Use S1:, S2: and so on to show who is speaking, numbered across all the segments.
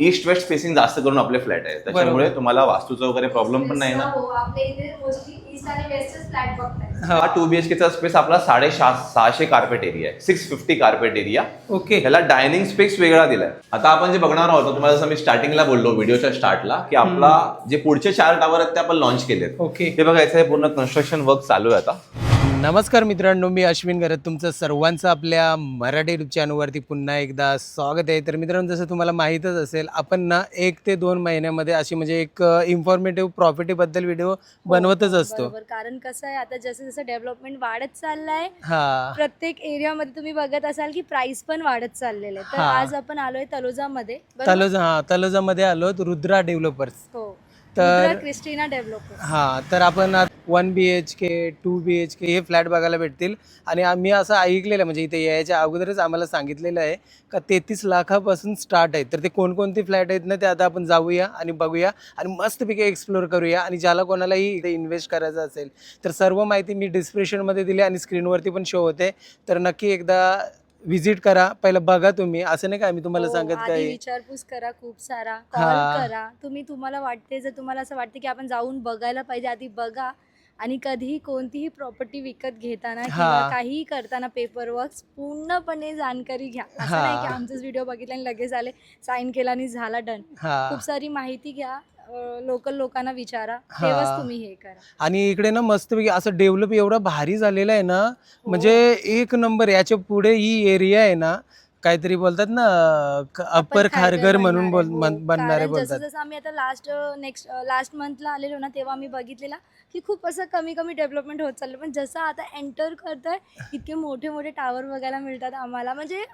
S1: East west facing जास्त करून आपले फ्लॅट आहे त्याच्यामुळे तुम्हाला वास्तूचा वगैरे प्रॉब्लेम पण नाही ना?
S2: हो आपल्या इथे मोस्टली ईस्ट आणि वेस्टच फ्लॅट बघताय.
S1: हा. टू बीएचकेचा स्पेस आपला साडे सहाशे कार्पेट एरिया आहे. Six fifty carpet area
S3: okay
S1: त्याला डायनिंग स्पेस वेगळा दिलाय. आता आपण जे बघणार आहोत तुम्हाला जसं मी स्टार्टिंगला बोललो व्हिडिओच्या स्टार्टला की आपला जे पुढचे चार टावर आहेत ते आपण लॉन्च केलेत.
S3: ओके
S1: हे बघा याचं हे पूर्ण कन्स्ट्रक्शन वर्क चालू आहे आता.
S3: नमस्कार मित्रांनो मी अश्विन गरत तुमचं सर्वांचं आपल्या मराठी युट्यूब चॅनलवरती पुन्हा एकदा स्वागत आहे. तर मित्रांनो जसं तुम्हाला माहीतच असेल आपण ना एक ते दोन महिन्यामध्ये अशी म्हणजे एक इन्फॉर्मेटिव्ह प्रॉपर्टीबद्दल व्हिडिओ बनवतच असतो.
S2: बरोबर. कारण कसं आहे आता जसं जसं डेव्हलपमेंट वाढत चाललंय
S3: हा.
S2: प्रत्येक एरियामध्ये तुम्ही बघत असाल की प्राइस पण वाढत चाललेले आहे. तर
S3: हा.
S2: आज आपण आलोय तलोजामध्ये बरोबर?
S3: तलोजा हा तलोजामध्ये आलो रुद्रा डेव्हलपर्स
S2: हो.
S3: तर-
S2: क्रिस्टिना डेव्हलपर.
S3: हा तर आपण one B H K two B H K हे फ्लॅट बघायला भेटतील. आणि आम्ही असं ऐकलेलं म्हणजे इथे यायच्या अगोदरच आम्हाला सांगितलेलं आहे का तेहतीस लाखापासून स्टार्ट आहे. तर ते कोणकोणते फ्लॅट आहेत ना ते आता आपण जाऊया आणि बघूया आणि मस्तपैकी एक्सप्लोर करूया. आणि ज्याला कोणालाही इथे इन्व्हेस्ट करायचं असेल तर सर्व माहिती मी डिस्क्रिप्शनमध्ये दिली आणि स्क्रीनवरती पण शो होते. तर नक्की एकदा व्हिजिट करा पहिलं बघा तुम्ही. असं नाही का मी तुम्हाला
S2: हो,
S3: सांगत
S2: आधी
S3: काय
S2: विचारपूस करा खूप सारा.
S3: हा.
S2: कॉल करा. तुम्ही तुम्हाला वाटते जर तुम्हाला असं वाटते की आपण जाऊन बघायला पाहिजे आधी बघा. आणि कधीही कोणतीही प्रॉपर्टी विकत घेताना किंवा. काहीही करताना पेपर वर्क पूर्णपणे जाणकारी घ्या. असं
S3: हा.
S2: नाही की आमचाच व्हिडिओ बघितला आणि लगेच आले साईन केला आणि झाला डन
S3: हा.
S2: खूप सारी माहिती घ्या. लोकल लोकांना विचारा. तेव्हाच तुम्ही हे करा
S3: आणि इकडे ना मस्तपैकी असं डेव्हलप एवढं भारी झालेलं आहे ना
S2: हो.
S3: म्हणजे एक नंबर याच्यापुढे ही एरिया आहे ना काहीतरी बोलतात ना अप्पर खारघर म्हणून बोल
S2: बनणार आहे.
S3: म्हण-
S2: हो,
S3: बनणारे बोलतात
S2: जसं आम्ही आता लास्ट नेक्स्ट लास्ट मंथला आलेलो ना तेव्हा आम्ही बघितलेला की खूप असं कमी कमी डेव्हलपमेंट होत चाललं पण जसं आता एंटर करतोय इतके मोठे मोठे टावर बघायला मिळतात आम्हाला म्हणजे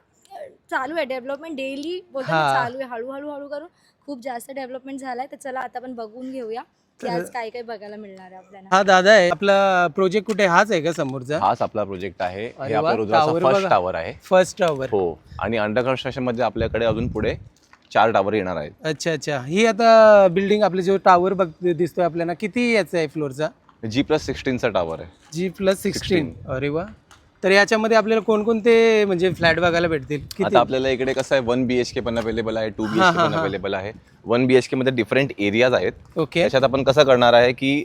S2: चालू आहे. डेव्हलपमेंट डेली ना,
S3: हा.
S2: चालू आहे. हळूहळू हळू करून खूप जास्त डेव्हलपमेंट झालाय. तर चला आता आपण बघून घेऊया. की
S3: तर-
S2: आज काय काय बघायला मिळणार आहे आपल्याला.
S3: हा दादा आहे. आपला प्रोजेक्ट कुठे? हाच आहे का समोरचा?
S1: हाच आपला प्रोजेक्ट आहे. हे
S3: अरे
S1: आपल्या
S3: वा,
S1: रुद्राचा
S3: tower
S1: फर्स्ट
S3: बघा.
S1: टावर आहे.
S3: फर्स्ट टॉवर
S1: हो. आणि अंडर कन्स्ट्रक्शनमध्ये आपल्याकडे अजून पुढे चार टावर येणार आहेत.
S3: अच्छा अच्छा. ही आता बिल्डिंग आपले जो टावर बघ दिसतोय आपल्याला किती याचा आहे फ्लोअरचा
S1: जी प्लस सिक्स्टीनचा टावर आहे.
S3: जी प्लस सिक्स्टीन अरे वा. तर याच्यामध्ये आपल्याला कोणकोणते म्हणजे फ्लॅट बघायला भेटतील? किती?
S1: आता आपल्याला इकडे कसं आहे वन बीएचके पण अवेलेबल आहे टू
S3: हा,
S1: बीएचके
S3: हा,
S1: पण
S3: हा.
S1: अवेलेबल आहे. वन बीएचके मध्ये डिफरंट एरियाज आहेत.
S3: ओके
S1: त्याच्यात आपण कसं करणार आहे की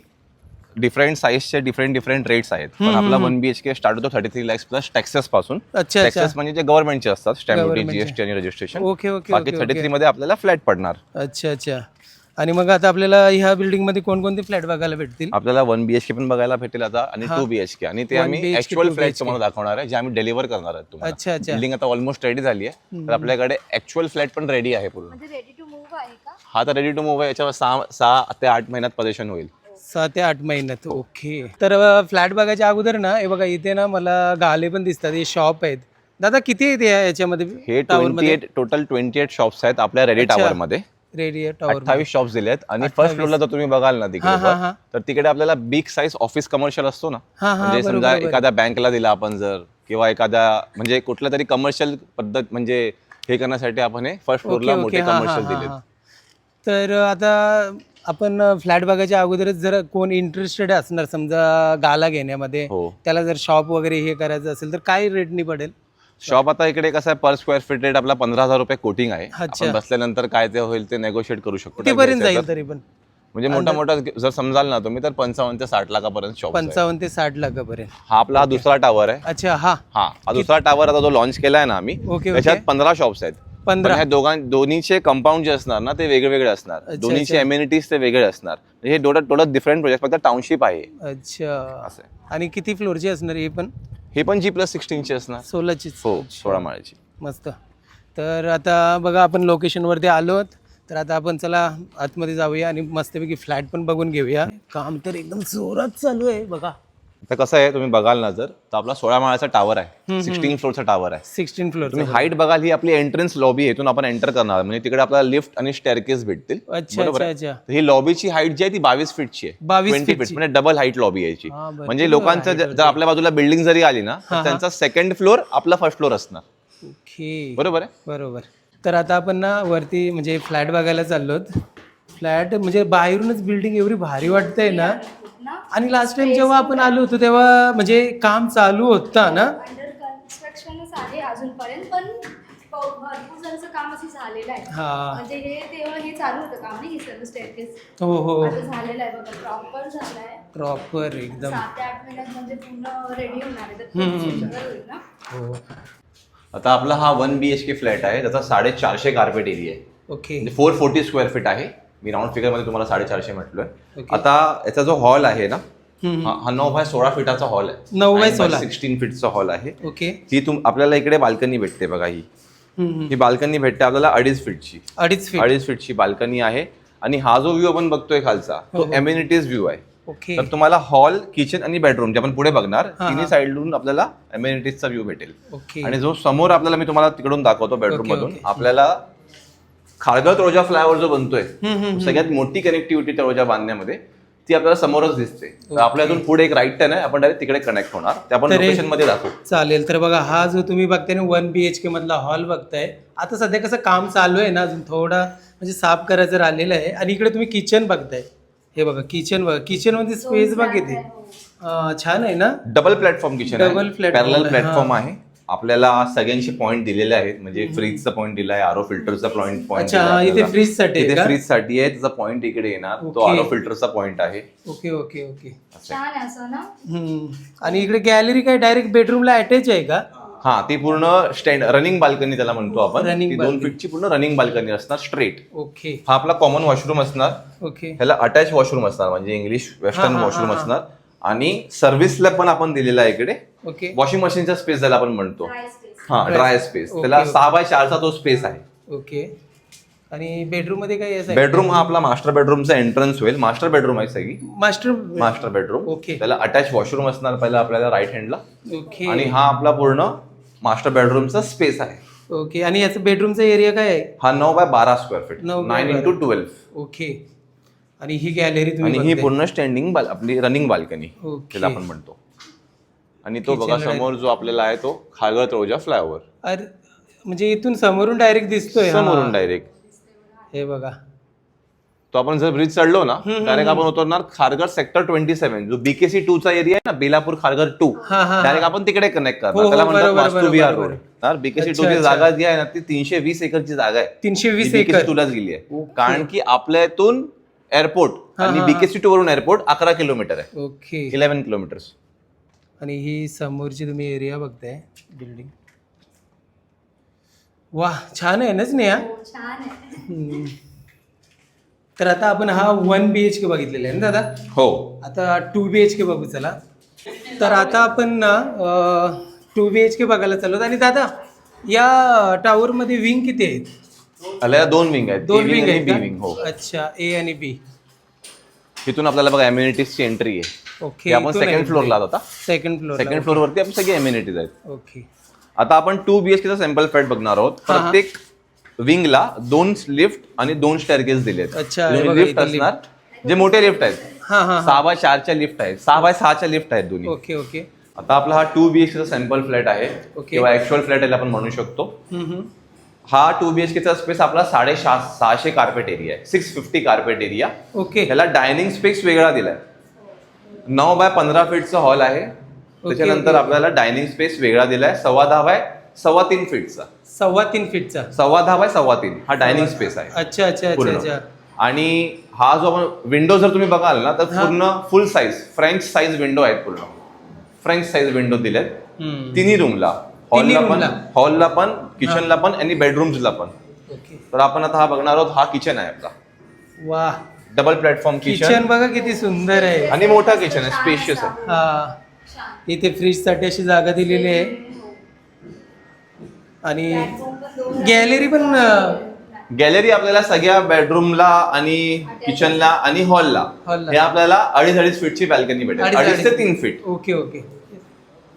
S1: डिफरंट साईजचे डिफरंट डिफरंट रेट्स आहेत. पण आपला. वन बीएचके स्टार्ट होतो thirty three lakhs plus taxes पासून.
S3: अच्छा अच्छा.
S1: टॅक्सेस म्हणजे जे गव्हर्नमेंटचे असतात स्टॅम्प ड्युटी
S3: Government चे.
S1: जीएसटी आणि रजिस्ट्रेशन
S3: ओके ओके
S1: बाकी
S3: ओके
S1: थर्टी
S3: ओके
S1: थ्री मध्ये आपल्याला फ्लॅट पडणार.
S3: अच्छा अच्छा. आणि मग आता आपल्याला ह्या बिल्डिंगमध्ये कोणकोणते फ्लॅट बघायला भेटतील?
S1: आपल्याला वन बीएचके पण बघायला भेटेल आता आणि. टू बीएचके आणि ते आम्ही ऍक्च्युअल फ्लॅट. तुम्हाला दाखवणार आहे जे आम्ही डिलिव्हर करणार आहेत तुम्हाला.
S3: अच्छा अच्छा.
S1: बिल्डिंग आता ऑलमोस्ट रेडी झाली आहे. तर आपल्याकडे ऍक्च्युअल फ्लॅट पण रेडी आहे पूर्ण.
S2: म्हणजे रेडी टू मूव्ह आहे का?
S1: हा तर रेडी टू मूव्ह आहे याच्यावर सहा सहा ते आठ महिन्यात पोझिशन होईल.
S3: सहा ते आठ महिन्यात ओके तर फ्लॅट बघायच्या अगोदर ना हे बघा इथे ना मला गाले पण दिसतात हे शॉप आहेत. दादा किती आहेत याच्यामध्ये?
S1: हे टोटल ट्वेंटी एट शॉप्स आहेत आपल्या रेडी. टावर मध्ये.
S3: रेडी टॉवर
S1: अठ्ठावीस शॉप्स दिले आहेत आणि
S3: 28.
S1: फर्स्ट फ्लोअरला जर तुम्ही बघाल ना
S3: हा
S1: तिकडे
S3: हा
S1: वर,
S3: हा.
S1: तर तिकडे आपल्याला बिग साईज ऑफिस कमर्शियल असतो ना.
S3: हा हा
S1: म्हणजे समजा
S3: बरोबर.
S1: एखाद्या बँकला दिला आपण जर किंवा एखाद्या म्हणजे कुठल्या तरी कमर्शियल पद्धत म्हणजे हे करण्यासाठी आपण हे फर्स्ट फ्लोअरला
S3: ओके,
S1: मोठे
S3: हा, हा,
S1: कमर्शियल
S3: हा,
S1: दिले
S3: हा. तर आता आपण फ्लॅट बघायच्या अगोदरच जर कोण इंटरेस्टेड असणार समजा गाला घेण्यामध्ये
S1: हो.
S3: त्याला जर शॉप वगैरे हे करायचं असेल तर काय रेटनी पडेल?
S1: शॉप आता इकडे कसं आहे पर स्क्वेअर फीट रेट आपला पंधरा हजार रुपये कोटिंग आहे.
S3: अच्छा.
S1: आपण बसल्यानंतर काय ते होईल ते नेगोशिएट करू शकतो.
S3: कितीपर्यंत जाईल
S1: तर.
S3: तरी पण?
S1: म्हणजे मोठा मोठा जर समजाल ना तुम्ही तर पंचावन्न ते साठ लाखापर्यंत शॉप
S3: पंचावन्न ते साठ लाखापर्यंत.
S1: हा आपला हा दुसरा टावर आहे.
S3: अच्छा हा.
S1: हा हा दुसरा टावर आता जो लॉन्च केलाय ना आम्ही
S3: ओके
S1: त्याच्यात
S3: ओके
S1: पंधरा शॉप्स आहेत. पण
S3: पंधरा
S1: ह्या दोघां दोन्हीचे कंपाऊंड जे असणार ना ते वेगळे वेगळे असणार.
S3: अच्छा,
S1: दोन्हीचे
S3: अच्छा.
S1: एम्युनिटीज ते वेगळे असणार. म्हणजे हे टोटल टोटल डिफरंट प्रोजेक्ट फक्त टाउनशिप आहे.
S3: अच्छा.
S1: असं आहे.
S3: आणि किती फ्लोअरची असणार हे पण?
S1: हे पण जी प्लस सिक्स्टीनचे असणार.
S3: सोलाची
S1: हो सोळा माळ्याची.
S3: मस्त. तर आता बघा आपण लोकेशनवरती आलोत. तर आता आपण चला आतमध्ये जाऊया आणि मस्तपैकी फ्लॅट पण बघून घेऊया. काम तर एकदम जोरात चालू आहे बघा.
S1: तर कसं आहे तुम्ही बघाल ना जर तर आपला सोळा माळ्याचा टावर आहे. सिक्स्टीन फ्लोअरचा टावर आहे.
S3: सिक्स्टीन फ्लोअर
S1: तुम्ही हाईट बघाल ही आपली एंट्रन्स लॉबी आहे इथून आपण एंटर करणार म्हणजे तिकडे आपल्याला लिफ्ट आणि स्टेअरकेस भेटतील.
S3: अच्छा
S1: आहे? ही लॉबीची हाईट जी आहे ती बावीस फीटची आहे.
S3: 22
S1: ट्वेंटी. फीट म्हणजे डबल हाईट लॉबी यायची
S3: हा, भरपूर
S1: म्हणजे लोकांचं जर आपल्या बाजूला बिल्डिंग जरी आली ना. तर त्यांचा सेकंड फ्लोअर आपला फर्स्ट फ्लोअर असणार.
S3: ओके.
S1: बरोबर आहे?
S3: बरोबर. तर आता आपण ना वरती म्हणजे फ्लॅट बघायला चाललोत. फ्लॅट म्हणजे बाहेरूनच बिल्डिंग एवढी भारी वाटतंय ना
S2: ना
S3: आणि लास्ट टाइम जेव्हा आपण आलो होतो तेव्हा म्हणजे काम चालू होता ना?
S2: अंडर कन्स्ट्रक्शनच आहे अजूनपर्यंत पण भरपूर सारं काम असं झालेलं आहे.
S3: हा.
S2: म्हणजे हे तेव्हा हे चालू होतं काम नाही हे सर्व
S3: हो हो.
S2: आता झालेलं आहे बघा प्रॉपर झालंय.
S3: प्रॉपर एकदम.
S2: सात ते आठ महिन्यात म्हणजे पूर्ण रेडी होणार आहे. तर
S3: हम्म,
S2: खूप
S3: हम्म.
S2: सुंदर होईल ना?
S3: हो.
S1: आता आपला हा one B H K flat आहे त्याचा साडेचारशे कार्पेट एरिया आहे.
S3: ओके
S1: म्हणजे फोर फोर्टी स्क्वेअर फीट आहे. मी राऊंड फिगरमध्ये तुम्हाला साडेचारशे म्हटलोय
S3: Okay.
S1: आता याचा जो हॉल आहे ना. हा हा नऊ बाय सोळा फीटाचा हॉल आहे
S3: नऊ बाय सोळा.
S1: सिक्स्टीन फीटचा हॉल आहे
S3: ओके
S1: ही तुम आपल्याला इकडे बाल्कनी भेटते बघा ही. ही बाल्कनी भेटते आपल्याला अडीच फीटची
S3: अडीच फीट
S1: अडीच फीटची बाल्कनी आहे आणि हा जो व्ह्यू आपण बघतोय खालचा
S3: हो,
S1: तो
S3: हो.
S1: एम्युनिटीज व्ह्यू आहे
S3: ओके
S1: तर तुम्हाला हॉल किचन आणि बेडरूम जे आपण पुढे बघणार
S3: हा,
S1: तिन्ही
S3: हा.
S1: साईडून आपल्याला एम्युनिटीजचा व्ह्यू भेटेल
S3: ओके
S1: आणि जो समोर आपल्याला मी तुम्हाला तिकडून दाखवतो बेडरूम मधून. आपल्याला खारघर तळोजा फ्लायओव्हर जो बनतोय. सगळ्यात मोठी कनेक्टिव्हिटी तळोजा बांधण्यामध्ये ती आपल्याला समोरच दिसते. आपल्या इथून पुढे एक राईट टर्न आहे आपण डायरेक्ट तिकडे कनेक्ट होणार. ते आपण
S3: हे-
S1: लोकेशनमध्ये दाखवू.
S3: चालेल. तर बघा हा जो तुम्ही बघताय ना वन बी एच के मधला हॉल बघताय आता सध्या कसं काम चालू आहे ना अजून थोडा म्हणजे साफ करायचं राहिलेलं आहे. आणि इकडे तुम्ही किचन बघताय. हे बघा किचन बघा. किचनमध्ये स्पेस बघ किती अं, छान आहे ना?
S1: डबल प्लॅटफॉर्म किचन आहे, प्लॅटफॉर्म
S3: हा.
S1: आहे. आपल्याला सगळ्यांचे पॉईंट दिलेले आहेत. म्हणजे फ्रीजचा पॉईंट दिलाय आरो फिल्टरचा पॉईंट पॉईंट
S3: अच्छा, इथे fridge साठी आहे
S1: इथे? फ्रीजसाठी आहे त्याचा पॉईंट इकडे येणार. तो. आरो फिल्टरचा पॉईंट आहे.
S3: ओके ओके ओके
S1: असं आहे.
S2: छान आहे असं ना?
S3: हम्म. आणि इकडे गॅलरी काय डायरेक्ट बेडरूमला अटॅच आहे का?
S1: हा ती पूर्ण स्टँड रनिंग बाल्कनी त्याला म्हणतो आपण.
S3: Running
S1: ती दोन
S3: balcony.
S1: फीटची पूर्ण रनिंग बाल्कनी असणार स्ट्रेट
S3: ओके
S1: हा आपला कॉमन वॉशरूम असणार.
S3: ओके
S1: ह्याला अटॅच वॉशरूम असणार म्हणजे इंग्लिश वेस्टर्न
S3: हा,
S1: वॉशरूम
S3: हा.
S1: असणार. आणि सर्व्हिसला पण आपण दिलेला आहे इकडे.
S3: ओके
S1: वॉशिंग मशीनचा स्पेस ज्याला आपण म्हणतो. हा ड्राय. स्पेस त्याला. सहा बाय चारचा तो स्पेस आहे.
S3: ओके आणि बेडरूममध्ये काय आहे?
S1: बेडरूम हा आपला मास्टर बेडरूमचा एंट्रन्स होईल. मास्टर बेडरूम आहे सगळी.
S3: Master
S1: master bedroom
S3: okay.
S1: त्याला अटॅच वॉशरूम असणार पहिला आपल्याला राईट हँडला
S3: ओके
S1: आणि हा आपला पूर्ण मास्टर बेडरूमचा स्पेस आहे.
S3: ओके आणि याचं बेडरूमचा एरिया काय आहे?
S1: हा नऊ बाय बारा square feet nine. Into twelve
S3: okay आणि ही गॅलरी तुम्ही
S1: आणि ही
S3: बघताय.
S1: पूर्ण स्टँडिंग आपली रनिंग बाल्कनी
S3: ओके.
S1: त्याला आपण म्हणतो. आणि तो बघा
S3: Kitchen
S1: समोर जो आपल्याला आहे तो खागर तळोजा फ्लायओव्हर
S3: अरे म्हणजे इथून समोरून डायरेक्ट दिसतोय हा.
S1: समोरून डायरेक्ट
S3: हे बघा.
S1: तो आपण जर ब्रिज चढलो ना डायरेक्ट आपण उतरणार खारघर सेक्टर ट्वेंटी सेव्हन जो बीकेसी टू चा एरिया आहे ना बेलापूर खारघर टू
S3: हा, हा,
S1: डायरेक्ट आपण तिकडे कनेक्ट
S3: हो,
S1: करणार.
S3: हो,
S1: त्याला म्हणतात
S3: बरोबर,
S1: वास्तू
S3: बरोबर,
S1: विहार
S3: बरोबर.
S1: रोड तर बीकेसी टू ची. जागा जी आहे ना ती तीनशे वीस एकरची जागा आहे.
S3: तीनशे वीस एकर.
S1: टूलाच गेली आहे. कारण की आपल्या इथून एअरपोर्ट
S3: हा,
S1: आणि बीकेसी टू वरून एअरपोर्ट अकरा किलोमीटर आहे.
S3: ओके
S1: इलेव्हन किलोमीटर्स
S3: आणि ही समोरची तुम्ही एरिया बघताय बिल्डिंग वा छान आहे ना स्नेहा?
S2: हो, छान आहे.
S3: हम्म. तर आता आपण हा वन बी एच के बघितलेला आहे ना दादा?
S1: हो.
S3: आता टू बी एच के बघू चला. तर आता आपण ना टू बी एच के बघायला चाललो आणि दादा या टावर मध्ये विंग किती आहेत?
S1: आल्या दोन विंग आहेत.
S3: दोन विंग आहेत
S1: बी? विंग हो.
S3: अच्छा ए आणि बी
S1: तिथून आपल्याला बघा एम्युनिटीजची एंट्री आहे.
S3: ओके
S1: आपण सेकंड फ्लोअरला आता.
S3: सेकंड फ्लोर
S1: सेकंड फ्लोअरवरती आपण सगळे एम्युनिटीज आहेत.
S3: ओके
S1: आता आपण टू बीएचकेचा सॅम्पल फ्लॅट बघणार आहोत. प्रत्येक विंगला दोन लिफ्ट आणि दोन स्टेअरकेस
S3: हे बघा,
S1: लिफ्ट असणार. जे मोठे लिफ्ट आहेत. सहा बाय चारच्या लिफ्ट आहेत. सहा बाय सहाच्या लिफ्ट आहेत दोन्ही.
S3: ओके ओके
S1: आता आपला हा टू बीएचकेचा सॅम्पल फ्लॅट आहे. किंवा ऍक्च्युअल फ्लॅट आहे आपण म्हणू शकतो. हा टू बीएचकेचा स्पेस आपला साडे सहाशे कार्पेट एरिया आहे. Six fifty carpet area
S3: okay
S1: ह्याला डायनिंग स्पेस वेगळा दिलाय. नऊ बाय पंधरा फीटचा हॉल आहे. त्याच्यानंतर. आपल्याला डायनिंग स्पेस वेगळा दिलाय. सव्वा दहा बाय सव्वा तीन फीटचा
S3: सव्वा तीन फीटचा
S1: सव्वा दहा बाय सव्वा तीन. हा डायनिंग स्पेस आहे.
S3: अच्छा अच्छा अच्छा
S1: आणि हा जो आपण विंडो जर तुम्ही बघाल ना तर. पूर्ण full size French size window आहेत पूर्ण. फ्रेंच साईज विंडो दिलेत. तिन्ही रूमला हॉलला पण? हॉलला पण किचनला पण आणि बेडरूम्सला पण.
S3: ओके.
S1: तर आपण आता हा बघणार आहोत हा किचन आहे आपला.
S3: वा.
S1: Double platform
S3: kitchen
S1: kitchen.
S3: बघा किती सुंदर आहे.
S1: आणि मोठा किचन आहे स्पेशियस आहे.
S3: हा. इथे फ्रीजसाठी अशी जागा दिलेली आहे. आणि गॅलरी पण
S1: गॅलरी आपल्याला सगळ्या बेडरूमला आणि किचनला आणि हॉलला.
S3: हॉलला.
S1: हे आपल्याला अडीच अडीच फीटची बॅल्कनी भेटेल.
S3: अडीच-
S1: ते. तीन फीट.
S3: Okay okay.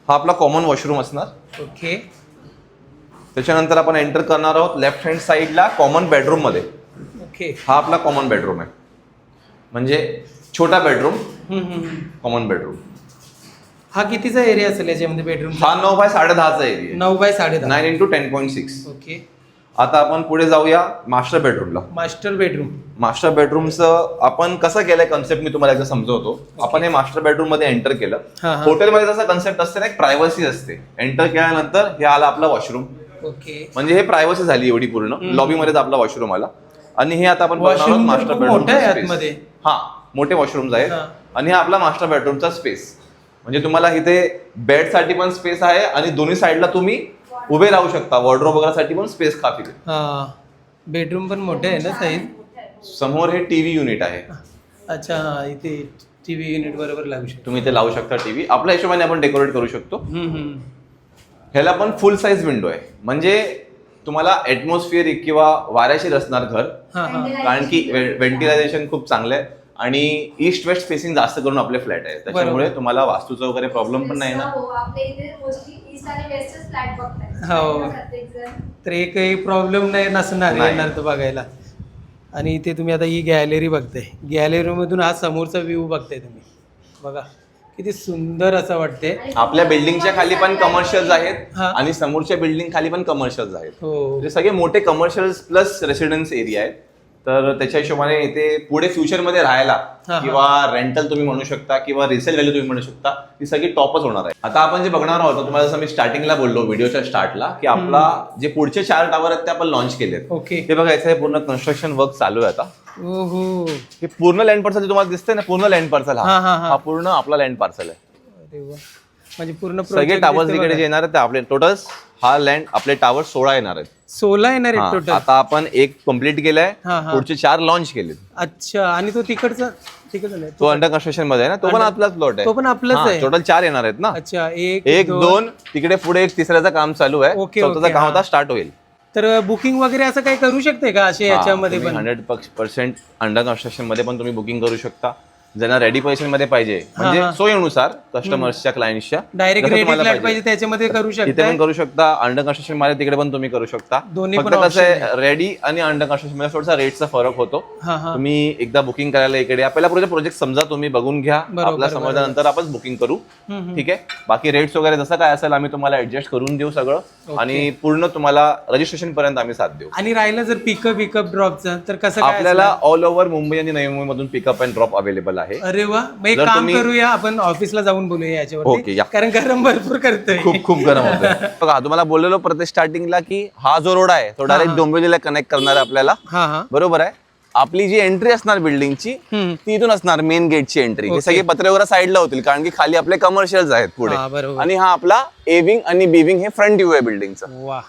S1: हा आपला कॉमन वॉशरूम असणार.
S3: ओके.
S1: त्याच्यानंतर आपण एंटर करणार आहोत लेफ्ट हँड साईडला कॉमन बेडरूममध्ये.
S3: ओके
S1: हा आपला कॉमन बेडरूम आहे. म्हणजे छोटा बेडरूम. कॉमन बेडरूम
S3: हा कितीचा एरिया असेल याच्यामध्ये बेडरूम
S1: हा नऊ बाय साडे दहाचा एरिया
S3: नऊ बाय साडे दहा
S1: nine into ten point six
S3: okay
S1: आता आपण पुढे जाऊया मास्टर बेडरूमला
S3: मास्टर बेडरूम
S1: मास्टर बेडरूमचं आपण कसं केलंय कन्सेप्ट मी तुम्हाला एकदा समजवतो. आपण हे मास्टर बेडरूममध्ये एंटर केलं. हॉटेलमध्ये जसा कन्सेप्ट असते ना एक प्रायव्हसी असते. एंटर केल्यानंतर हे आला आपला वॉशरूम
S3: ओके.
S1: म्हणजे हे प्रायव्हसी झाली एवढी पूर्ण. लॉबी मध्येच आपला वॉशरूम आला. आणि हे आता आपण मास्टर
S3: आतमध्ये.
S1: हा मोठे वॉशरूम्स आहेत. आणि हा आपला मास्टर बेडरूमचा स्पेस म्हणजे तुम्हाला इथे बेडसाठी पण स्पेस आहे आणि दोन्ही साईडला तुम्ही उभे राहू शकता. वॉर्ड्रोब वगैरेसाठी पण स्पेस काफी
S3: बेडरूम पण मोठे आहे ना साईज
S1: समोर हे टीव्ही युनिट आहे.
S3: अच्छा इथे टीव्ही युनिट बरोबर लागू शकतो.
S1: तुम्ही इथे लावू शकता टीव्ही आपल्या हिशोबाने आपण डेकोरेट करू शकतो. ह्याला पण फुल साईज विंडो आहे. म्हणजे तुम्हाला ऍटमॉस्फिअरिक किंवा वाऱ्याशीर असणार घर.
S3: हा हा.
S1: कारण की व्हेंटिलायझेशन खूप चांगलं आहे. आणि ईस्ट वेस्ट फेसिंग जास्त करून आपले फ्लॅट आहे त्याच्यामुळे. तुम्हाला वास्तूचा वगैरे प्रॉब्लेम पण नाही ना?
S2: हो आपल्या इथे मोस्टली ईस्ट आणि वेस्टच फ्लॅट बघताय.
S3: हो. तर एकही प्रॉब्लेम नाही नसणार. येणार तर बघायला. आणि इथे तुम्ही आता ही गॅलरी बघताय. गॅलरीमधून हा समोरचा व्ह्यू बघताय तुम्ही. बघा. किती सुंदर असं वाटते
S1: आपल्या बिल्डिंगच्या खाली पण कमर्शियल्स आहेत
S3: हा.
S1: आणि समोरच्या बिल्डिंग खाली पण कमर्शियल्स आहेत.
S3: हो.
S1: म्हणजे सगळे मोठे कमर्शियल प्लस रेसिडेन्स एरिया आहेत. तर त्याच्या हिशोबाने इथे पुढे फ्युचरमध्ये राहायला. किंवा रेंटल तुम्ही म्हणू शकता किंवा रिसेल व्हॅल्यू तुम्ही म्हणू शकता ती सगळी टॉपच होणार आहे. आता आपण जे बघणार आहोत तुम्हाला जसं मी स्टार्टिंगला बोललो व्हिडिओच्या स्टार्टला की आपला जे पुढचे चार टावर आहेत ते आपण लॉन्च केलेत.
S3: ओके.
S1: हे बघा याचं हे पूर्ण कन्स्ट्रक्शन वर्क चालू आहे आता.
S3: हो
S1: पूर्ण लँड पार्सल तुम्हाला दिसतंय ना पूर्ण लँड पार्सल
S3: हा,
S1: पूर्ण आपला लँड पार्सल आहे.
S3: म्हणजे पूर्ण
S1: सगळे टावर्स
S3: दिसते
S1: इकडे. जे येणार आहेत ते आपले टोटल हा लँड आपले टावर सोळा येणार आहेत.
S3: सोळा येणार
S1: हा,
S3: आहे टोटल
S1: आता आपण एक कंप्लीट केलाय
S3: हा, हा.
S1: पुढचे चार लॉन्च केलेत.
S3: अच्छा आणि तो तिकडचा तिकडचा नाही
S1: तो अंडर कन्स्ट्रक्शनमध्ये आहे ना तो पण आपलाच प्लॉट आहे.
S3: तो पण आपलाच आहे.
S1: टोटल चार येणार आहेत ना.
S3: अच्छा एक
S1: एक दोन तिकडे पुढे एक तिसऱ्याचं काम चालू आहे.
S3: ओके,
S1: चौथ्याचं काम. आता स्टार्ट होईल.
S3: तर बुकिंग वगैरे असं काही करू शकते का असे याच्यामध्ये पण?
S1: हंड्रेड पर्सेंट अंडर कन्स्ट्रक्शनमध्ये पण तुम्ही बुकिंग करू शकता. ज्यांना रेडी पोझिशनमध्ये पाहिजे म्हणजे. सोयीनुसार कस्टमर्सच्या क्लायंटच्या
S3: डायरेक्ट पाहिजे. त्याच्यामध्ये करू शकता
S1: पण करू शकता अंडर कन्स्ट्रक्शनमध्ये तिकडे पण तुम्ही करू शकता.
S3: दोन्ही पण
S1: कसं आहे रेडी आणि अंडर कन्स्ट्रक्शनमध्ये थोडासा रेटचा फरक होतो. तुम्ही एकदा बुकिंग करायला इकडे. पहिला पुढे प्रोजेक्ट समजा तुम्ही बघून घ्या. आपल्या समजल्यानंतर आपण बुकिंग करू. ठीक आहे? बाकी रेट्स वगैरे जसं काय असेल आम्ही तुम्हाला ऍडजस्ट करून देऊ सगळं. आणि पूर्ण तुम्हाला रजिस्ट्रेशन पर्यंत आम्ही साथ देऊ.
S3: आणि राहिलं जर पिकअप पिकअप ड्रॉपचं तर कसं
S1: आपल्याला ऑल ओव्हर मुंबई आणि नवी मुंबई मधून पिकअप अँड ड्रॉप अवेलेबल आहे.
S3: असणार? अरे वा. मग एक
S1: जर
S3: काम
S1: तुम्ही-
S3: करूया आपण ऑफिसला जाऊन बोलूया
S1: ओके,
S3: याच्यावरती
S1: या.
S3: कारण गरम भरपूर करतोय.
S1: खूप खूप गरम होतं बघा तुम्हाला बोललेलो प्रत्येक स्टार्टिंगला की हा जो रोड आहे तो डायरेक्ट डोंबिवलीला कनेक्ट करणार आहे आपल्याला.
S3: हा हा.
S1: बरोबर आहे? आपली जी एंट्री असणार बिल्डिंगची
S3: हम्म.
S1: ती इथून असणार मेन गेटची एंट्री हे. सगळे पत्रे वगैरे साईडला होतील कारण की खाली आपले कमर्शियल्स आहेत पुढे.
S3: हा, बरोबर.
S1: आणि हा आपला एविंग आणि बिविंग हे फ्रंट व्ह्यू आहे बिल्डिंगचं
S3: वा.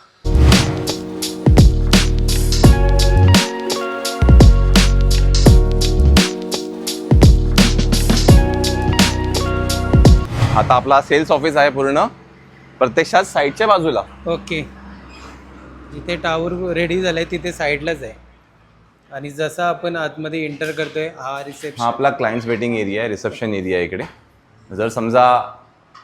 S1: आता आपला सेल्स ऑफिस आहे पूर्ण. प्रत्यक्षात साईडच्या बाजूला.
S3: ओके. जिथे टावर रेडी झालाय तिथे साईडलाच आहे. आणि जसा आपण आतमध्ये एंटर करतोय हा
S1: हा
S3: रिसेप्शन
S1: आपला क्लायंट्स वेटिंग एरिया आहे रिसेप्शन एरिया आहे इकडे. जर समजा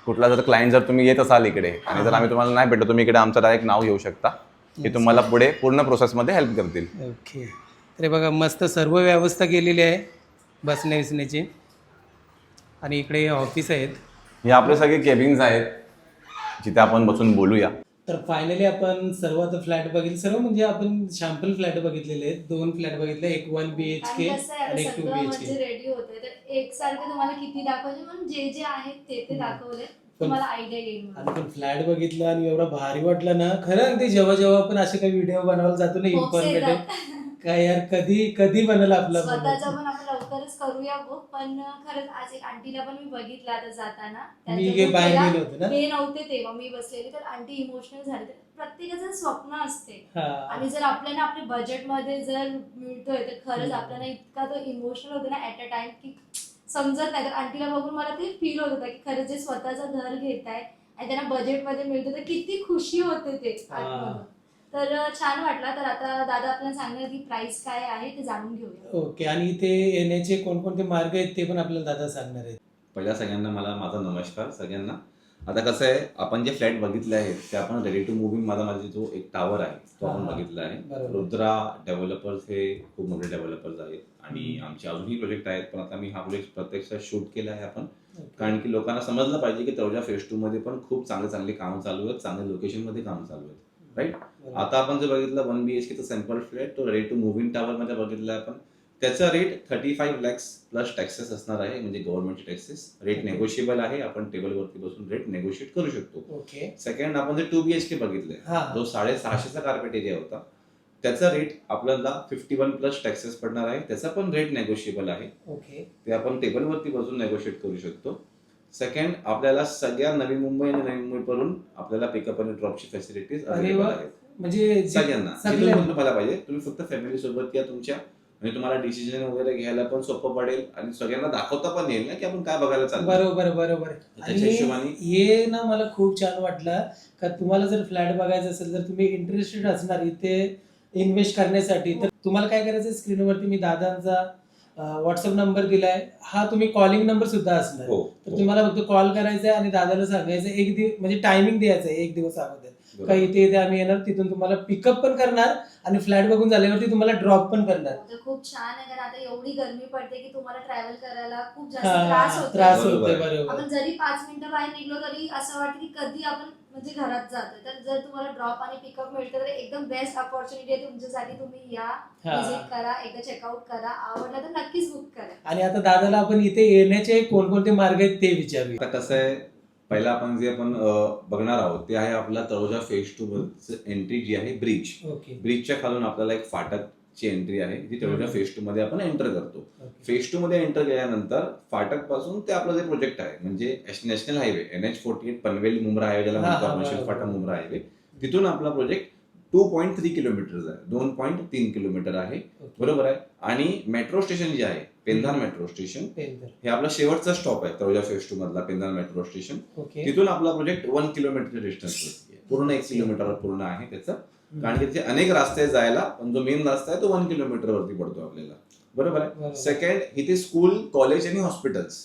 S1: कुठला जर क्लायंट जर तुम्ही येत असाल इकडे आणि जर आम्ही तुम्हाला नाही भेटलो तुम्ही इकडे आमचं डायरेक्ट नाव घेऊ शकता. ते तुम्हाला पुढे पूर्ण प्रोसेसमध्ये हेल्प करतील.
S3: ओके. तर हे बघा मस्त सर्व व्यवस्था केलेली आहे बसण्या बिसण्याची आणि इकडे ऑफिस आहेत.
S1: हे आपले सगळे केबिन्स आहेत. जिथे आपण बसून बोलूया.
S3: तर फायनली आपण सर्व आता फ्लॅट बघितले सर्व म्हणजे आपण शॅम्पल फ्लॅट बघितलेले आहेत. दोन फ्लॅट बघितले एक वन बी एच के
S2: आणि
S3: एक two B H K
S2: ready होते तर एकसारखे तुम्हाला किती दाखवायचे? म्हणून जे जे आहेत ते ते दाखवले. तुम्हाला आयडिया येईल म्हणून.
S3: आणि पण फ्लॅट बघितला आणि एवढा भारी वाटला ना. खरं अगदी जेव्हा जेव्हा आपण असे काही व्हिडिओ बनवायला जातो ना इन्फॉर्मेटिव्ह. काय यार कधी कधी बनल आपला
S2: स्वतःचा पण आपण लवकरच करूया बुक पण खरंच आज एक आंटीला पण मी बघितलं आता जाताना.
S3: मी
S2: त्यांचं
S3: गे-
S2: book
S3: बाहेर
S2: तेव्हा
S3: गेलो होतो ना?
S2: हे नव्हते तेव्हा मी बसलेली तर आंटी इमोशनल झाले. तर प्रत्येकाचं स्वप्न असते.
S3: हा.
S2: आणि जर आपल्याला आपल्या बजेटमध्ये जर मिळतोय तर खरंच आपल्याला इतका तो इमोशनल होतो ना ऍट अ टाइम की समजत नाही. तर आंटीला बघून मला ते फील होत होतं की खरंच जे स्वतःचं घर घेत आहे आणि त्यांना बजेटमध्ये मिळतं तर किती खुशी होते ते.
S3: हा.
S2: आतमधून. तर छान वाटला. तर आता दादा आपल्याला सांगणार की प्राइस काय आहे ते जाणून घेऊया.
S3: ओके. आणि इथे येण्याचे कोणकोणते मार्ग आहेत ते पण आपल्याला दादा सांगणार आहेत.
S1: पहिल्या सगळ्यांना मला माझा नमस्कार सगळ्यांना. आता कसं आहे आपण जे फ्लॅट बघितले आहेत ते आपण रेडी टू मुव्हिंग माझा माझे जो एक टावर आहे तो आपण
S3: हा.
S1: बघितला आहे.
S3: बरोबर.
S1: रुद्रा डेव्हलपर्स हे खूप मोठे डेव्हलपर्स आहेत. आणि आमचे अजूनही प्रोजेक्ट आहेत पण आता मी हा प्रोजेक्ट प्रत्यक्षात शूट केला आहे आपण. कारण की लोकांना समजलं पाहिजे की तळोजा फेज टू मध्ये पण खूप चांगले चांगले कामं चालू आहेत चांगल्या लोकेशनमध्ये काम चालू आहेत. राईट. आता आपण जे बघितलं वन बी एच केचं सॅम्पल फ्लॅट तो रेडी टू मुव्हिंग टावर मध्ये बघितलं आपण. त्याचा rate thirty five lakhs plus taxes असणार आहे म्हणजे गव्हर्नमेंटचे टॅक्सेस रेट. नेगोशिएबल आहे आपण टेबलवरती बसून रेट नेगोशिएट करू शकतो.
S3: ओके
S1: सेकंड आपण जे टू बी एच के बघितले जो साडेसहाशेचा कार्पेट एरिया होता त्याचा रेट आपल्याला फिफ्टी वन प्लस टॅक्सेस पडणार आहे. त्याचा पण रेट नेगोशिएबल आहे. ते आपण टेबलवरती बसून नेगोशिएट करू शकतो. सेकंड आपल्याला सगळ्या नवी मुंबई आणि नवी मुंबईवरून आपल्याला पिकअप आणि ड्रॉपची फॅसिलिटीज अवेलेबल. आहेत.
S3: म्हणजे
S1: सगळ्यांना.
S3: सगळ्यांना.
S1: तुम्हाला पाहिजे तुम्ही फक्त फॅमिली सोबत या तुमच्या म्हणजे तुम्हाला डिसिजन वगैरे घ्यायला पण सोपं पडेल आणि सगळ्यांना दाखवता पण येईल ना की आपण काय बघायला चाललो
S3: बरोबर बरोबर.
S1: हिशोबाने
S3: हे ना मला खूप छान वाटलं का तुम्हाला जर फ्लॅट बघायचा असेल तर तुम्ही इंटरेस्टेड असणार इथे इन्व्हेस्ट करण्यासाठी तर तुम्हाला काय करायचं स्क्रीनवरती मी दादांचा व्हॉट्सअप नंबर दिलाय. हा तुम्ही कॉलिंग नंबर सुद्धा असणार.
S1: हो
S3: तर
S1: हो,
S3: तुम्हाला फक्त कॉल करायचा आहे आणि दादाला सांगायचं एक दिवस म्हणजे टायमिंग द्यायचं आहे एक दिवस अगोदर. का
S1: बरोबर.
S3: इथे इथे आम्ही येणार तिथून तुम्हाला पिकअप पण करणार आणि फ्लॅट बघून झाल्यावरती तुम्हाला ड्रॉप पण करणार.
S2: तर खूप छान आहे कारण आता एवढी गरमी पडते की तुम्हाला ट्रॅव्हल करायला खूप जास्त
S3: हा,
S2: त्रास होतो
S3: त्रास
S1: बरोबर.
S3: होतोय
S1: आहे.
S3: बरोबर.
S2: आपण जरी पाच मिनिटं बाहेर निघलो तरी असं वाटतं की कधी आपण म्हणजे घरात जातोय. तर जर तुम्हाला ड्रॉप आणि पिकअप मिळतं तर एकदम बेस्ट ऑपॉर्च्युनिटी आहे तुमच्यासाठी. तुम्ही या
S3: हा.
S2: विजिट करा एकदा चेकआउट करा. आवडलं तर नक्कीच बुक करा.
S3: आणि आता दादाला आपण इथे येण्याचे कोणकोणते मार्ग आहेत ते विचारूया.
S1: आता कसं आहे पहिला आपण जे आपण बघणार आहोत ते आहे आपला तळोजा फेज टू एंट्री जी आहे ब्रिज ब्रिजच्या खालून आपल्याला एक फाटकची एंट्री आहे जी तळोजा. फेज टू मध्ये आपण एंटर करतो. फेज टू मध्ये एंटर केल्यानंतर फाटकपासून ते आपलं जे प्रोजेक्ट आहे म्हणजे national highway N H forty eight Panvel Mumbra highway ज्याला. शिरफाटा मुंब्रा हायवे तिथून आपला project two point three kilometre आहे. दोन पॉईंट तीन किलोमीटर आहे. बरोबर आहे? आणि मेट्रो स्टेशन जे आहे पेंधार मेट्रो स्टेशन. हे आपला शेवटचा स्टॉप आहे तळोजा फेज टू मधला पेंधार मेट्रो स्टेशन तिथून आपला प्रोजेक्ट वन किलोमीटर डिस्टन्स पूर्ण एक किलोमीटरवर पूर्ण आहे त्याचं. कारण की तिथे अनेक रस्ते जायला पण जो मेन रस्ता आहे तो वन किलोमीटर वरती पडतो आपल्याला. बरोबर आहे. सेकंड इथे स्कूल कॉलेज आणि हॉस्पिटल्स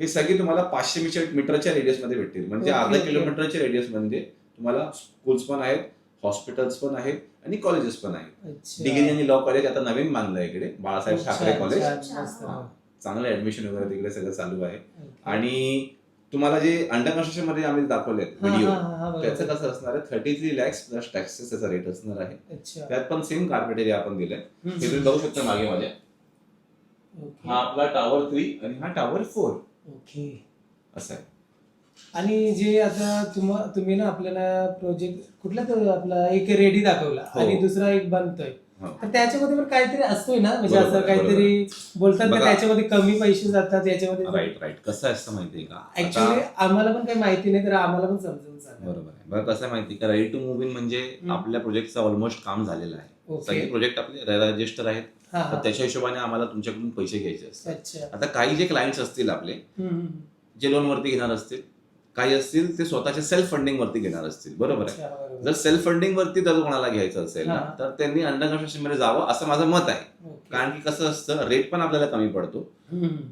S1: हे सगळे तुम्हाला पाचशे मीटर मीटरच्या रेडियसमध्ये भेटतील. म्हणजे अर्धा. किलोमीटरच्या रेडियसमध्ये तुम्हाला स्कूल्स पण आहेत हॉस्पिटल्स पण आहेत आणि कॉलेजेस पण आहेत. डिग्री आणि लॉ कॉलेज आता नवीन बांधलंय इकडे बाळासाहेब ठाकरे कॉलेज. चांगलं ऍडमिशन वगैरे तिकडे सगळं चालू आहे. आणि तुम्हाला जे अंडर कन्स्ट्रक्शनमध्ये आम्ही दाखवले व्हिडिओ. त्याचं कसं असणार आहे? Thirty three lakhs plus taxes त्याचा रेट असणार आहे. त्यात पण सेम कार्पेट एरिया आपण दिलंय. हे तुम्ही बघू शकता मागे माझ्या.
S3: ओके.
S1: हा आपला टॉवर थ्री आणि हा टॉवर फोर
S3: ओके.
S1: असा आहे.
S3: आणि जे आता तुम्हा तुम्ही ना आपल्याला प्रोजेक्ट कुठला तो आपला एक रेडी दाखवला
S1: हो.
S3: आणि दुसरा एक बनतोय.
S1: हो.
S3: तर त्याच्यामध्ये पण काहीतरी असतोय ना? म्हणजे
S1: बरोबर,
S3: असं काहीतरी बोलतात ना
S1: बघा.
S3: त्याच्यामध्ये कमी पैसे जातात याच्यामध्ये
S1: राईट राईट कसं असतं माहितीये का?
S3: ऍक्च्युली
S1: आता-
S3: आम्हाला पण काही माहिती नाही तर आम्हाला पण समजून सांगा
S1: बरोबर आहे. बरं कसं आहे माहिती का? रेडी टू मूव इन म्हणजे
S3: हम्म.
S1: आपल्या प्रोजेक्टचं ऑलमोस्ट काम झालेलं आहे.
S3: ओके
S1: सगळे प्रोजेक्ट आपले रजिस्टर आहेत.
S3: हा
S1: तर
S3: हा.
S1: त्याच्या हिशोबाने आम्हाला तुमच्याकडून पैसे घ्यायचे असतात.
S3: अच्छा.
S1: आता काही जे क्लायंट्स असतील आपले
S3: हम्म, हम्म.
S1: जे लोन वरती घेणार असतील काही असतील ते स्वतःच्या सेल्फ फंडिंग वरती घेणार असतील बरोबर आहे. जर सेल्फ फंडिंग वरती जर कोणाला घ्यायचं असेल ना. तर त्यांनी अंडर कन्स्ट्रक्शनमध्ये जावं असं माझं मत आहे. कारण की कसं असतं रेट पण आपल्याला कमी पडतो.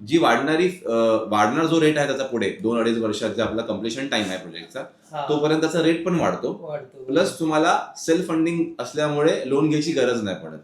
S1: जी वाढणारी वाढणार जो रेट आहे त्याचा पुढे दोन अडीच वर्षात जे आपला कम्प्लिशन टाइम आहे प्रोजेक्टचा. तोपर्यंत त्याचा रेट पण वाढतो प्लस तुम्हाला सेल्फ फंडिंग असल्यामुळे लोन घ्यायची गरज नाही पडत.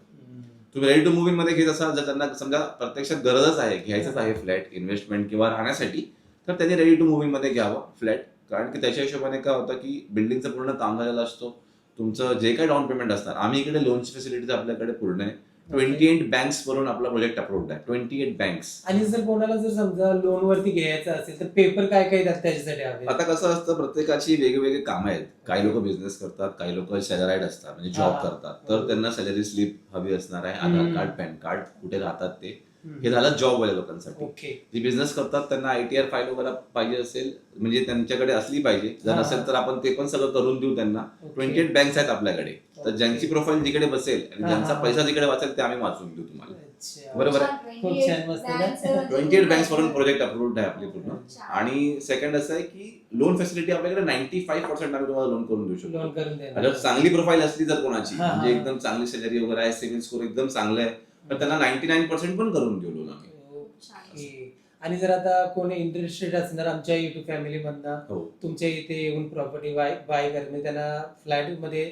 S1: तुम्ही रेडी टू मूव्हमध्ये घेत असाल जर त्यांना समजा प्रत्यक्षात गरजच आहे घ्यायचंच आहे फ्लॅट इन्व्हेस्टमेंट किंवा राहण्यासाठी तर त्यांनी रेडी टू मूव्हमध्ये घ्यावं फ्लॅट कारण की त्याच्या हिशोबाने काय होतं की बिल्डिंगचं पूर्ण काम झालेलं असतो. तुमचं जे काही डाऊन पेमेंट असणार आम्ही इकडे लोनची फॅसिलिटीज आपल्याकडे पूर्ण आहे. ट्वेंटी एट बँक्स वरून आपला प्रोजेक्ट अप्रूव्ड आहे. ट्वेंटी एट बँक्स
S3: आणि जर कोणाला जर समजा लोन वरती घ्यायचं असेल तर पेपर काय काय त्याच्यासाठी
S1: आता कसं असतं प्रत्येकाची वेगवेगळी कामं आहेत. काही लोक बिझनेस करतात काही लोक सॅलराईड असतात म्हणजे जॉब. करतात. तर त्यांना सॅलरी स्लिप हवी असणार आहे आधार. कार्ड पॅन कार्ड कुठे राहतात ते. हे झालं जॉब वाल्या लोकांसाठी
S3: ओके
S1: जे बिझनेस करतात त्यांना आयटीआर फाईल वगैरे पाहिजे असेल म्हणजे त्यांच्याकडे असली पाहिजे जर. नसेल तर आपण ते पण सगळं करून देऊ त्यांना. ट्वेंटी एट बँक्स आहेत आपल्याकडे तर. ज्यांची प्रोफाईल जिकडे बसेल आणि ज्यांचा. पैसा जिकडे वाचेल ते आम्ही वाचून देऊ तुम्हाला. बरोबर आहे.
S2: छान,
S3: खूप
S2: 28
S3: छान, मस्त ना?
S2: banks आहे.
S1: ट्वेंटी एट बँक्स वरून प्रोजेक्ट अप्रूव्ड आहे आपली पूर्ण. आणि सेकंड असं आहे की लोन फॅसिलिटी आपल्याकडे नाईन्टी फाईव्ह पर्सेंट आम्ही तुम्हाला लोन करून देऊ शकतो जर चांगली प्रोफाईल असली जर कोणाची. म्हणजे एकदम चांगली सॅलरी वगैरे आहे सिव्हिल स्कोर एकदम चांगलं आहे तर त्यांना नाईन्टी नाईन पर्सेंट पण करून देऊ लोन आम्ही
S2: छान.
S3: ओके. आणि जर आता कोणी इंटरेस्टेड असणार आमच्या युट्यूब फॅमिली मधनं
S1: हो
S3: तुमच्या इथे येऊन प्रॉपर्टी बाय बाय करणे त्यांना फ्लॅटमध्ये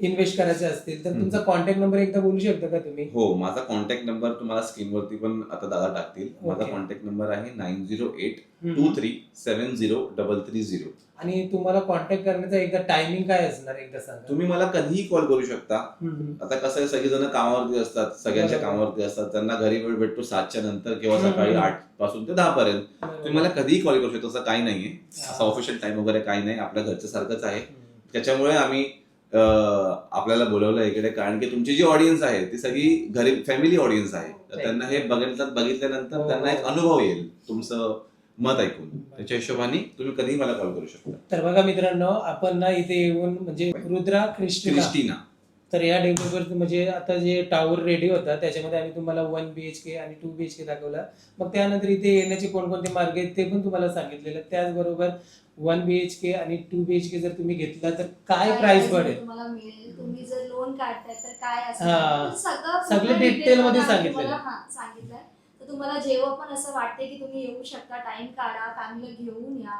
S3: इन्व्हेस्ट करायचे असतील तर. तुमचा कॉन्टॅक्ट नंबर एकदा बोलू शकता का तुम्ही
S1: हो माझा कॉन्टॅक्ट नंबर तुम्हाला स्क्रीनवरती पण आता दादा टाकतील माझा
S3: Okay.
S1: कॉन्टॅक्ट नंबर आहे nine zero eight two three seven zero double three zero
S3: आणि तुम्हाला कॉन्टॅक्ट करण्याचा एकदा टायमिंग काय असणार एकदा सांगा
S1: तुम्ही मला कधीही कॉल करू शकता
S3: हम्म.
S1: आता कसं आहे सगळेजण कामावरती असतात सगळ्यांच्या
S3: बरोबर.
S1: कामावरती असतात त्यांना घरी वेळ भेटतो सातच्या नंतर किंवा
S3: हम्म.
S1: सकाळी आठपासून ते दहा पर्यंत तुम्ही मला कधीही कॉल करू शकता असं काही नाहीये असं. ऑफिशियल टाइम वगैरे काही नाही आपल्या घरच्या सारखंच आहे
S3: हम्म.
S1: त्याच्यामुळे आम्ही आपल्याला बोलवलं इकडे कारण की तुमची जी ऑडियन्स आहे ती सगळी घरी फॅमिली ऑडियन्स आहे. तर त्यांना हे बघितलं बघितल्यानंतर
S3: हो.
S1: त्यांना एक अनुभव येईल तुमचं मत ऐकून. त्याच्या हिशोबाने तुम्ही कधीही मला कॉल करू शकता.
S3: तर बघा मित्रांनो आपण ना इथे येऊन म्हणजे रुद्रा क्रिस्टिना.
S1: क्रिस्टिना.
S3: तर या डेव्हलपर म्हणजे आता जे टावर रेडी होता त्याच्यामध्ये आम्ही तुम्हाला वन बी एच के आणि टू बी एच के दाखवला. मग त्यानंतर इथे येण्याचे कोणकोणते मार्ग आहेत ते पण तुम्हाला सांगितलेलं. त्याचबरोबर वन बी एच के आणि टू बी एच के जर तुम्ही घेतला तर काय प्राइस पडेल?
S2: तुम्हाला मिळेल तुम्ही जर लोन काढताय तर काय
S3: हा.
S2: सगळं
S3: सगळं
S2: पूर्ण
S3: detail
S2: detail
S3: मध्ये
S2: आम्ही
S3: सांगितलेलं.
S2: तुम्हाला, हा, सांगितलंय. तर तुम्हाला जेव्हा पण असं वाटते की तुम्ही येऊ शकता टाइम काढा फॅमिलीला घेऊन या.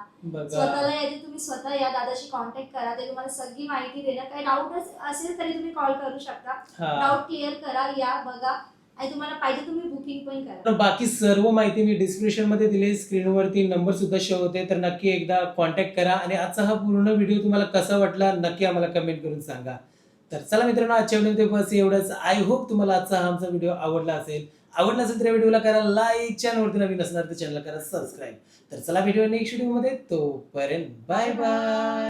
S2: स्वतःला यायचे तुम्ही स्वतः या दादाशी कॉन्टॅक्ट करा ते तुम्हाला सगळी माहिती देणार. काही डाऊट असेल तरी तुम्ही कॉल करू शकता. डाऊट क्लिअर करा या बघा. आणि तुम्हाला पाहिजे तुम्ही बुकिंग पण करा.
S3: तर बाकी सर्व माहिती मी डिस्क्रिप्शनमध्ये दिली स्क्रीनवरती नंबर सुद्धा शो होते तर नक्की एकदा कॉन्टॅक्ट करा. आणि आजचा हा पूर्ण व्हिडिओ तुम्हाला कसा वाटला नक्की आम्हाला कमेंट करून सांगा. तर चला मित्रांनो आजच्या व्हिडिओ बस एवढंच. आय होप तुम्हाला आजचा हा आमचा व्हिडिओ आवडला असेल. आवडला असेल तर या व्हिडिओला करा लाईक चॅनलवरती नवीन असणार तर चॅनलला करा सबस्क्राईब तर चला व्हिडिओ नेक्स्ट व्हिडिओमध्ये तोपर्यंत बाय बाय